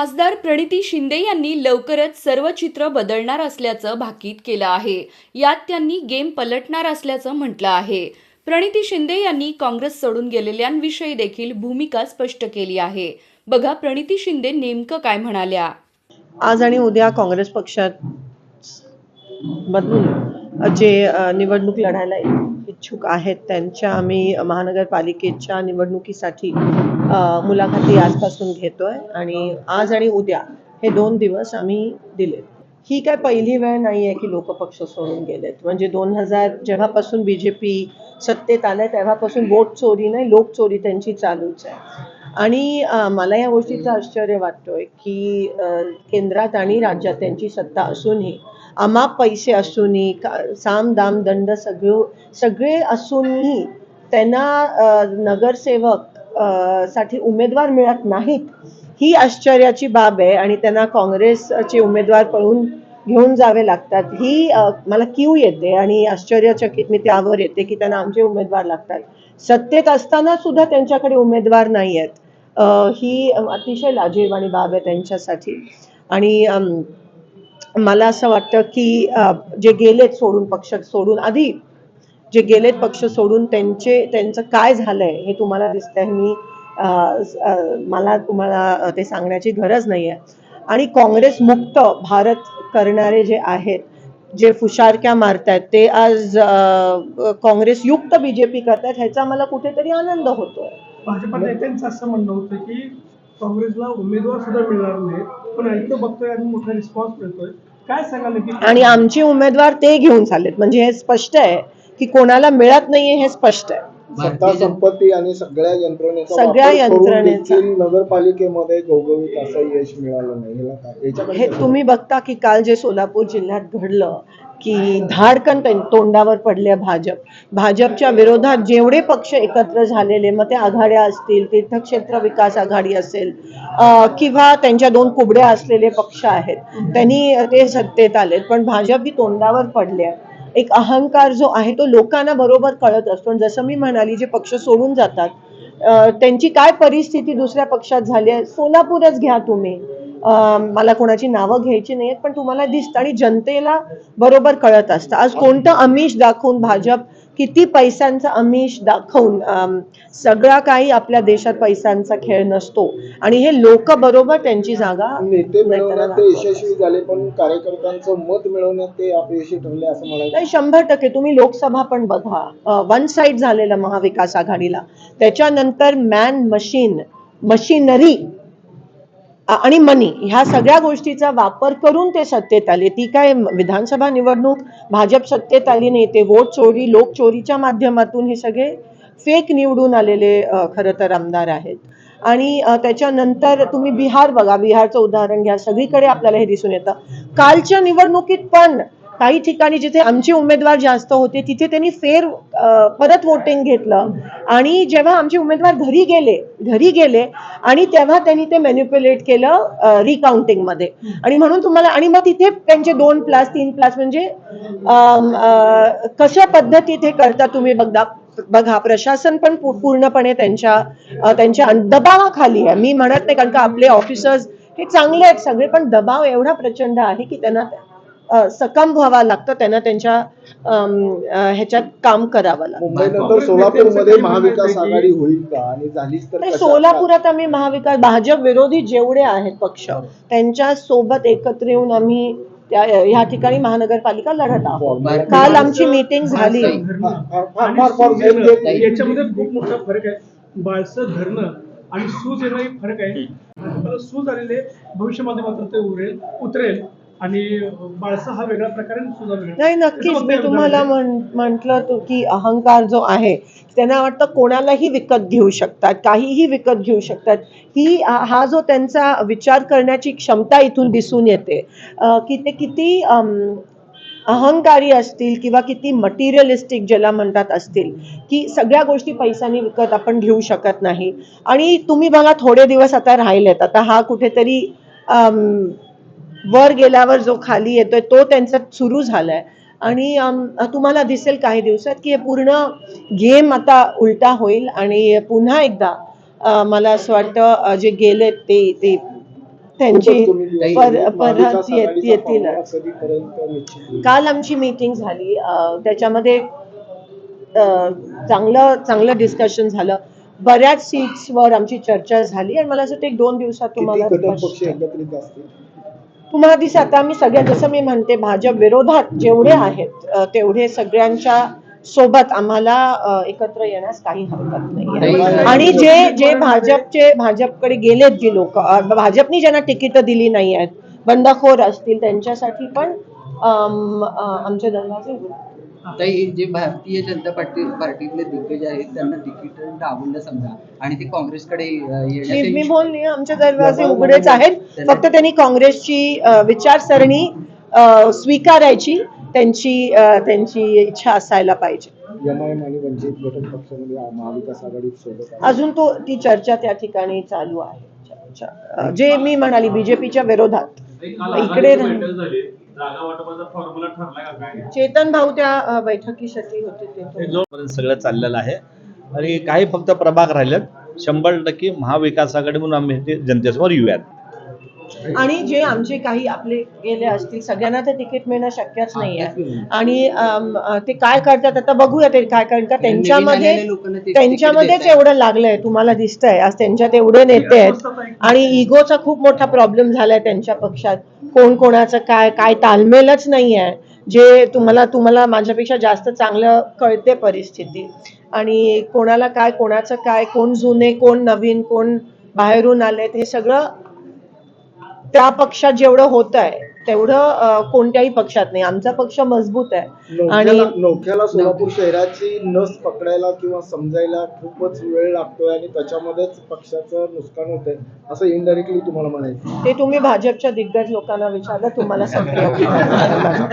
खासदार प्रणिती शिंदे यांनी लवकरच सर्व चित्र बदलणार असल्याचं भाकीत केलं आहे. यात त्यांनी गेम पलटणार असल्याचं म्हटलं आहे. प्रणिती शिंदे यांनी काँग्रेस सोडून गेलेल्यांविषयी देखील भूमिका स्पष्ट केली आहे. बघा प्रणिती शिंदे नेमकं काय म्हणाल्या. आज आणि उद्या काँग्रेस पक्षात बदलून जे निवडणूक लढायला इच्छुक आहेत त्यांच्या आम्ही महानगरपालिकेच्या निवडणुकीसाठी मुलाखती आजपासून घेतोय आणि आज आणि उद्या हे दोन दिवस आम्ही दिलेत. ही काय पहिली वेळ नाही आहे की लोक पक्ष सोडून गेलेत. म्हणजे दोन हजार जेव्हापासून बी जे पी सत्तेत आलं तेव्हापासून वोट चोरी नाही लोक चोरी त्यांची चालूच आहे. आणि मला या गोष्टीचं आश्चर्य वाटतोय की केंद्रात आणि राज्यात त्यांची सत्ता असूनही अमाप पैसे असूनही का- साम दाम दंड सगळे सगळे असूनही त्यांना नगरसेवकसाठी उमेदवार मिळत नाहीत. ही आश्चर्याची बाब आहे आणि त्यांना काँग्रेसचे उमेदवार पळून घेऊन जावे लागतात. ही मला कीव येते आणि आश्चर्यचकित मी त्यावर येते की त्यांना आमचे उमेदवार लागतात. सत्तेत असताना सुद्धा त्यांच्याकडे उमेदवार नाही आहेत ही अतिशय लाजीरवाणी बाब आहे त्यांच्यासाठी. आणि मला असं वाटतं की जे गेलेत सोडून पक्ष सोडून आधी जे गेलेत पक्ष सोडून त्यांचे त्यांचं काय झालंय हे तुम्हाला दिसतंय. मी मला तुम्हाला ते सांगण्याची गरज नाही आहे आणि काँग्रेस मुक्त भारत करणारे जे आहेत जे फुशारक्या मारतायत ते आज काँग्रेस युक्त बीजेपी करतायत ह्याचा मला कुठेतरी आनंद होतोय. भाजपा नेत्यांचं असं म्हणणं होतं की काँग्रेसला उमेदवार सुद्धा मिळणार नाहीत. पण ऐकतो बघतोय आणि मोठा रिस्पॉन्स मिळतोय. काय सांगाल की आणि आमचे उमेदवार ते घेऊन चाललेत. म्हणजे हे स्पष्ट आहे की कोणाला मिळत नाहीये हे स्पष्ट आहे. सत्ता संपत्ती आणि सगळ्या यंत्रणेचा सगळ्या यंत्रणेचा. नगरपालिकेमध्ये घवघवीत असं यश मिळालं नाही. हे? तुम्ही बघता की काल जे सोलापूर जिल्ह्यात घडलं की धाडकन तोंडावर पडले भाजप. भाजपच्या विरोधात जेवढे पक्ष एकत्र झालेले मग ते आघाड्या असतील तीर्थक्षेत्र विकास आघाडी असेल किंवा त्यांच्या दोन कुबड्या असलेले पक्ष आहेत त्यांनी ते सत्तेत आलेत. पण भाजप ही तोंडावर पडले आहे. एक अहंकार जो आहे तो लोकांना बरोबर कळत असतो. जसं मी म्हणाली जे पक्ष सोडून जातात त्यांची काय परिस्थिती दुसऱ्या पक्षात झाली आहे सोलापूरच घ्या तुम्ही. मला कोणाची नावं घ्यायची नाहीत पण तुम्हाला दिसतं आणि जनतेला बरोबर कळत असतं. आज कोणतं आमिष दाखवून भाजप किती पैशांचं आमिष दाखवून सगळा काही आपल्या देशात पैशांचा खेळ नसतो. आणि हे लोक बरोबर त्यांची जागा नेते मिळवण्यात ते. यशस्वी झाले पण कार्यकर्त्यांचं मत मिळवण्यात ते अपयशी ठरले असं म्हणायचं. नाही शंभर टक्के. तुम्ही लोकसभा पण बघा. वन साईड झालेलं महाविकास आघाडीला. त्याच्यानंतर मॅन मशीन मशिनरी आणि मनी ह्या सगळ्या गोष्टीचा वापर करून ते सत्तेत आले. ती काय विधानसभा निवडणूक भाजप सत्तेत आली नाही ते वोट चोरी लोक चोरीच्या माध्यमातून हे सगळे फेक निवडून आलेले खरं तर आमदार आहेत. आणि त्याच्यानंतर तुम्ही बिहार बघा बिहारचं उदाहरण घ्या. सगळीकडे आपल्याला हे दिसून येतं. कालच्या निवडणुकीत पण काही ठिकाणी जिथे आमचे उमेदवार जास्त होते तिथे त्यांनी फेर परत वोटिंग घेतलं. आणि जेव्हा आमचे उमेदवार घरी गेले घरी गेले आणि तेव्हा त्यांनी ते मॅन्युप्युलेट केलं रिकाउंटिंगमध्ये. आणि म्हणून तुम्हाला आणि मग तिथे त्यांचे दोन प्लस तीन प्लस म्हणजे कशा पद्धतीत हे करता तुम्ही बघा बघा प्रशासन पण पूर्णपणे त्यांच्या त्यांच्या दबावाखाली आहे. मी म्हणत नाही कारण का आपले ऑफिसर्स हे चांगले आहेत सगळे पण दबाव एवढा प्रचंड आहे की त्यांना सकम व्हावं लागतं त्यांना त्यांच्या ह्याच्यात काम करावं लागतं. सोलापूरमध्ये महाविकास आघाडी होईल का? आणि झालीच तर? सोलापुरात आम्ही महाविकास भाजप विरोधी जेवढे आहेत पक्ष त्यांच्यासोबत एकत्र येऊन आम्ही ह्या ठिकाणी महानगरपालिका लढत आहोत. काल आमची मीटिंग झाली. याच्यामध्ये खूप मोठा फरक आहे. बाळसं धरणं आणि सूज येणं फरक आहे. सूज आलेले आहे. भविष्यामध्ये मात्र ते उरेल उतरेल. आणि बाळसा हा वेगळा प्रकार नाही नक्कीच. मी तुम्हाला म्हटलं तो की अहंकार जो आहे त्यांना वाटतं कोणालाही विकत घेऊ शकतात काहीही विकत घेऊ शकतात. ही हा जो त्यांचा विचार करण्याची क्षमता इथून दिसून येते. की ते किती अहंकारी असतील किंवा किती मटेरियलिस्टिक ज्याला म्हणतात असतील की सगळ्या गोष्टी पैशाने विकत आपण घेऊ शकत नाही. आणि तुम्ही बघा थोडे दिवस आता राहिलेत. आता हा कुठेतरी वर गेल्यावर जो खाली येतोय तो त्यांचा सुरू झालाय. आणि तुम्हाला दिसेल काही दिवसात की हे पूर्ण गेम आता उलटा होईल आणि पुन्हा एकदा मला असं वाटतं जे गेले ते ते त्यांची. परत येतील. काल आमची मीटिंग झाली. त्याच्यामध्ये चांगलं चांगलं डिस्कशन झालं. बऱ्याच सीट्सवर आमची चर्चा झाली. आणि मला असं वाटतं एक दोन दिवसात तुम्हाला तुम्हाला दिसत आता आम्ही सगळ्या जसं मी म्हणते भाजप विरोधात जेवढे आहेत तेवढे सगळ्यांच्या सोबत आम्हाला एकत्र येण्यास काही हरकत नाही आणि जे जे भाजपचे भाजपकडे गेलेत जी लोक भाजपनी ज्यांना तिकीट दिली नाही आहेत बंडखोर असतील त्यांच्यासाठी पण आमचे दरवाजे ताई जे भारतीय जनता पार्टी पार्टीतले दिग्गज आहेत त्यांना तिकीट डावललं समजा. आणि ते काँग्रेसकडे मी येण्याचे मी बोलली आमचे दरवाजे उघडेच आहेत. फक्त त्यांनी काँग्रेसची विचारसरणी स्वीकारायची त्यांची त्यांची इच्छा असायला पाहिजे. एम आय एम आणि वंचित घटक पक्षामध्ये महाविकास आघाडीत सोबत आहे. अजून तो ती चर्चा त्या ठिकाणी चालू आहे. जे मी म्हणाली बीजेपीच्या विरोधात. इकडे चेतन भाऊ त्या बैठकीसाठी होते जोपर्यंत सगळं चाललेलं आहे आणि काही फक्त प्रभाग राहिलेत शंभर टक्के महाविकास आघाडी म्हणून आम्ही जनतेसमोर येऊयात. आणि जे आमचे काही आपले गेले असतील सगळ्यांना ते तिकीट मिळणं शक्यच नाही. आहे आणि ते काय करतात आता बघूया ते काय कारण का त्यांच्यामध्ये त्यांच्यामध्येच. एवढं लागलंय तुम्हाला दिसतंय. आज त्यांच्यात एवढे नेते आहेत. आणि इगोचा खूप मोठा प्रॉब्लेम झालाय त्यांच्या पक्षात. कोण कोणाचं काय काय तालमेलच नाही आहे जे तुम्हाला तुम्हाला माझ्यापेक्षा जास्त चांगलं कळते परिस्थिती. आणि कोणाला काय कोणाचं काय कोण जुने कोण नवीन कोण बाहेरून आलेत हे सगळं त्या पक्षात जेवढं होत आहे तेवढं कोणत्याही पक्षात नाही. आमचा पक्ष मजबूत आहे. आणि नौख्याला सोलापूर शहराची नस पकडायला किंवा समजायला खूपच वेळ लागतोय आणि त्याच्यामध्येच पक्षाचं नुकसान होतंय. असं इनडायरेक्टली तुम्हाला म्हणायचं. ते तुम्ही भाजपच्या दिग्गज लोकांना विचारलं तुम्हाला सांगते.